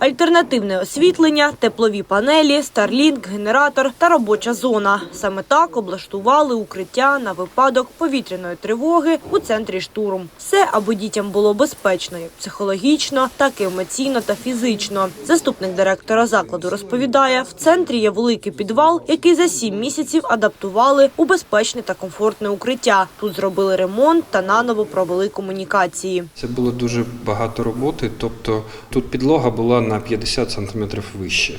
Альтернативне освітлення, теплові панелі, старлінк, генератор та робоча зона. Саме так облаштували укриття на випадок повітряної тривоги у центрі штурм. Все, аби дітям було безпечно як психологічно, так і емоційно та фізично. Заступник директора закладу розповідає, в центрі є великий підвал, який за сім місяців адаптували у безпечне та комфортне укриття. Тут зробили ремонт та наново провели комунікації. Це було дуже багато роботи. Тобто тут підлога була на 50 см вище.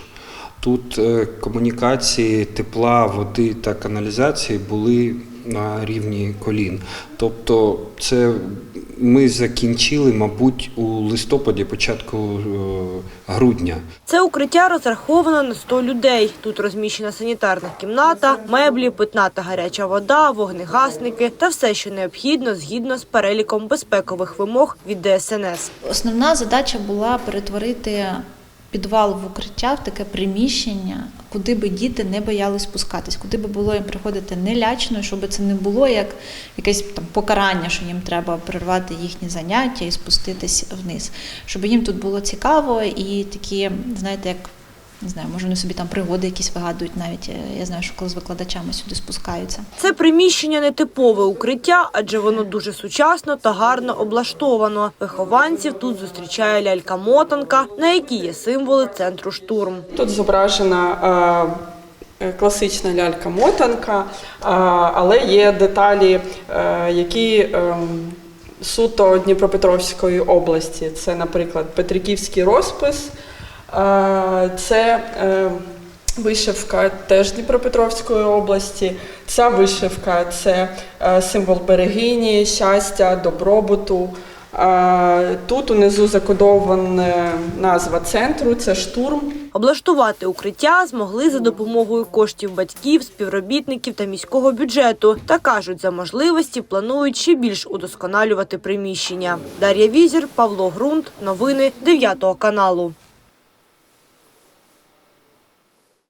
Тут е, комунікації тепла, води та каналізації були на рівні колін. Тобто, це ми закінчили, мабуть, у листопаді, початку е, грудня. Це укриття розраховано на 100 людей. Тут розміщена санітарна кімната, меблі, питна та гаряча вода, вогнегасники та все, що необхідно згідно з переліком безпекових вимог від ДСНС. Основна задача була перетворити підвал в укриття в таке приміщення, куди би діти не боялись спускатись, куди би було їм приходити не лячно, щоб це не було як якесь там покарання, що їм треба перервати їхні заняття і спуститись вниз. Щоб їм тут було цікаво і такі, знаєте, як. Не знаю, може вони собі там пригоди якісь вигадують навіть. Е, Я знаю, що коли з викладачами сюди спускаються. Це приміщення не типове укриття, адже воно дуже сучасно та гарно облаштовано. Вихованців тут зустрічає лялька-мотанка, на якій є символи центру штурм. Тут зображена е, е, класична лялька-мотанка, е, але є деталі, е, які ем, суто Дніпропетровської області. Це, наприклад, Петриківський розпис, це е, вишивка теж Дніпропетровської області. Ця вишивка це е, символ берегині, щастя, добробуту. Тут унизу закодована назва центру це штурм. Облаштувати укриття змогли за допомогою коштів батьків, співробітників та міського бюджету. Та кажуть, за можливості планують ще більш удосконалювати приміщення. Дар'я Візір, Павло Грунт. Новини 9 каналу.